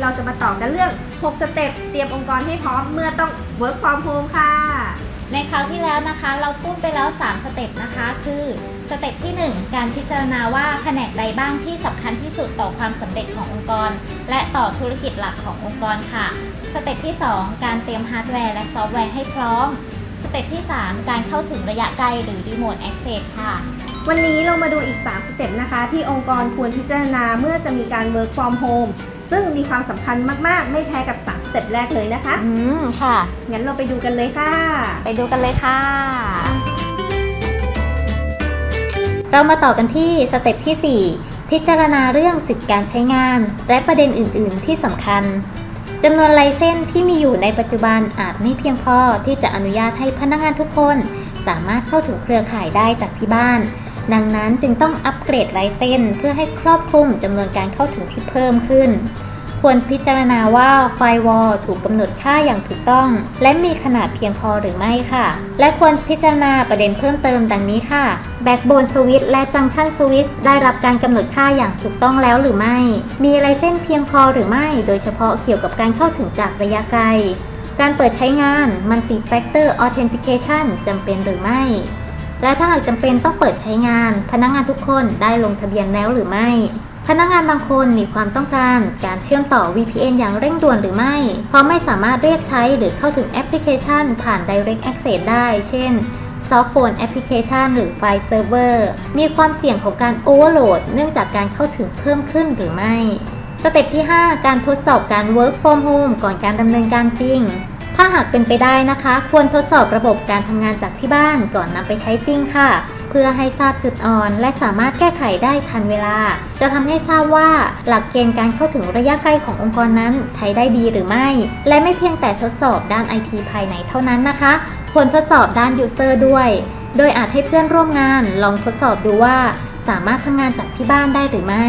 เราจะมาต่อกันเรื่อง 6 สเต็ปเตรียมองค์กรให้พร้อมเมื่อต้อง work from home ค่ะ ในคราวที่แล้วนะคะ เราพูดไปแล้ว 3 สเต็ปนะคะ คือสเต็ปที่ 1 การพิจารณาว่าแผนกใดบ้างที่สำคัญที่สุดต่อความสำเร็จขององค์กร และต่อธุรกิจหลักขององค์กรค่ะ สเต็ปที่ 2 การเตรียมฮาร์ดแวร์และซอฟต์แวร์ให้พร้อม สเต็ปที่ 3 การเข้าถึงระยะไกลหรือ remote access ค่ะวันนี้เรามาดูอีก 3 สเต็ปนะคะ ที่องค์กรควรพิจารณาเมื่อจะมีการ work from home ซึ่งมีความสำคัญมากๆ ไม่แพ้กับ3สเต็ปแรกเลยนะคะ อืมค่ะ งั้นเราไปดูกันเลยค่ะ ไปดูกันเลยค่ะ เรามาต่อกันที่สเต็ปที่ 4 พิจารณาเรื่องสิทธิการใช้งาน และประเด็นอื่น ๆ ที่สำคัญจำนวนไลเซนส์ที่มีอยู่ในปัจจุบันอาจไม่เพียงพอที่จะอนุญาตให้พนักงานทุกคน สามารถเข้าถึงเครือข่ายได้จากที่บ้าน ดังนั้นจึงต้องอัปเกรดไลเซนเพื่อให้ครอบคลุมจำนวนการเข้าถึงที่เพิ่มขึ้น ควรพิจารณาว่าไฟวอลถูกกำหนดค่าอย่างถูกต้อง และมีขนาดเพียงพอหรือไม่ค่ะ และควรพิจารณาประเด็นเพิ่มเติมดังนี้ค่ะแบ็กโบนสวิตและจังชันสวิตได้รับการกำหนดค่าอย่างถูกต้องแล้วหรือไม่ มีไลเส้นเพียงพอหรือไม่ โดยเฉพาะเกี่ยวกับการเข้าถึงจากระยะไกลการเปิดใช้งาน Multi Factor Authentication จำเป็นหรือไม่ และถ้าหากจำเป็นต้องเปิดใช้งาน พนักงานทุกคนได้ลงทะเบียนแล้วหรือไม่พนักงานบางคนมีความต้องการการเชื่อมต่อ VPN อย่างเร่งด่วนหรือไม่ เพราะไม่สามารถเรียกใช้หรือเข้าถึงแอปพลิเคชัน ผ่าน Direct Access ได้ เช่น Soft Phone Application หรือ File Server มีความเสี่ยงของการ Overload เนื่องจากการเข้าถึงเพิ่มขึ้นหรือไม่ สเต็ปที่ 5 การทดสอบการ Work from Home ก่อนการดำเนินการจริง ถ้าหากเป็นไปได้นะคะ ควรทดสอบระบบการทำงานจากที่บ้านก่อนนำไปใช้จริงค่ะ เพื่อให้ทราบจุดอ่อน และสามารถแก้ไขได้ทันเวลา จะทำให้ทราบว่าหลักเกณฑ์การเข้าถึงระยะไกลขององค์กรนั้นใช้ได้ดีหรือไม่ และไม่เพียงแต่ทดสอบด้าน IT ภายในเท่านั้นนะคะ ควรทดสอบด้าน User ด้วย โดยอาจให้เพื่อนร่วมงานลองทดสอบดูว่า สามารถทำงานจากที่บ้านได้หรือไม่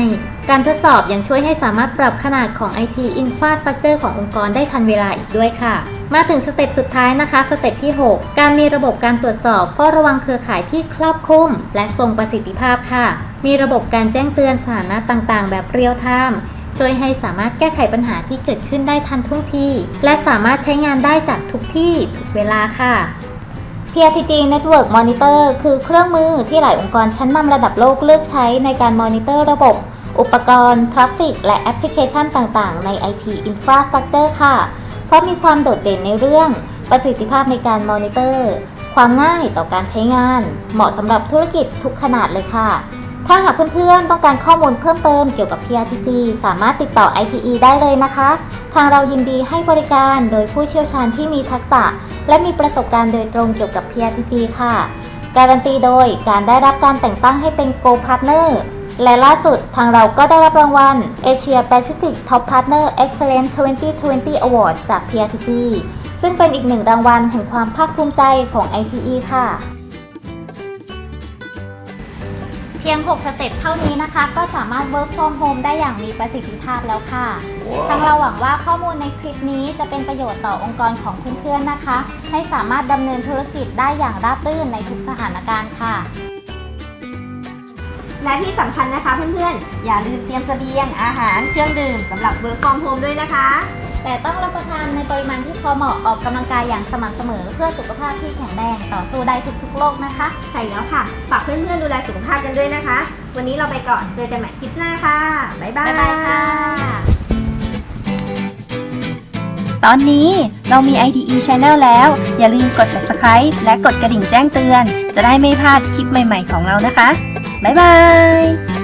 การทดสอบยังช่วยให้สามารถปรับขนาดของ IT Infrastructure ขององค์กรได้ทันเวลาอีกด้วยค่ะ มาถึงสเต็ปสุดท้ายนะคะ สเต็ปที่ 6 การมีระบบการตรวจสอบเฝ้าระวังเครือข่ายที่ครอบคลุม และทรงประสิทธิภาพค่ะ มีระบบการแจ้งเตือนสถานะต่างๆ แบบเรียลไทม์ช่วยให้สามารถแก้ไขปัญหาที่เกิดขึ้นได้ทันท่วงที และสามารถใช้งานได้จากทุกที่ทุกเวลาค่ะ PRTG Network Monitor คือเครื่องมือที่หลายองค์กรชั้นนำระดับโลกเลือกใช้ในการมอนิเตอร์ระบบ อุปกรณ์ทราฟฟิกและแอปพลิเคชันต่างๆ ใน IT Infrastructure ค่ะ เพราะมีความโดดเด่นในเรื่อง ประสิทธิภาพในการมอนิเตอร์ ความง่ายต่อการใช้งาน เหมาะสำหรับธุรกิจทุกขนาดเลยค่ะ ถ้าหากเพื่อนๆ ต้องการข้อมูลเพิ่มเติมเกี่ยวกับ PRTG สามารถติดต่อ ITE ได้เลยนะคะ ทางเรายินดีให้บริการโดยผู้เชี่ยวชาญที่มีทักษะ และมีประสบการณ์โดยตรงเกี่ยวกับ PRTG ค่ะการันตีโดยการได้รับการแต่งตั้งให้เป็น Go Partner และล่าสุดทางเราก็ได้รับรางวัล Asia Pacific Top Partner Excellence 2020 Award จาก PRTG ซึ่งเป็นอีกหนึ่งรางวัลแห่งความภาคภูมิใจของ ITE ค่ะ เพียง 6 สเต็ปเท่านี้นะคะ ก็สามารถ work from home ได้อย่างมีประสิทธิภาพแล้วค่ะทางเราหวังว่าข้อมูลในคลิปนี้จะเป็นประโยชน์ต่อองค์กรของเพื่อนๆนะคะ ให้สามารถดำเนินธุรกิจได้อย่างราบรื่นในทุกสถานการณ์ค่ะ และที่สำคัญนะคะเพื่อนๆ อย่าลืมเตรียมเสบียงอาหารเครื่องดื่มสำหรับ work from home ด้วยนะคะ แต่ต้องรับประทานในปริมาณที่พอเหมาะออกกำลังกายอย่างสม่ำเสมอ เพื่อสุขภาพที่แข็งแรงต่อสู้ได้ทุกๆโรคนะคะ ใช่แล้วค่ะฝากเพื่อนๆดูแลสุขภาพกันด้วยนะคะ วันนี้เราไปก่อนเจอกันใหม่คลิปหน้าค่ะบ๊ายบายบ๊ายบายค่ะ ตอนนี้เรามี IDE Channel แล้ว อย่าลืมกด subscribe และกดกระดิ่งแจ้งเตือน จะได้ไม่พลาดคลิปใหม่ ๆ ของเรานะคะ บ๊ายบาย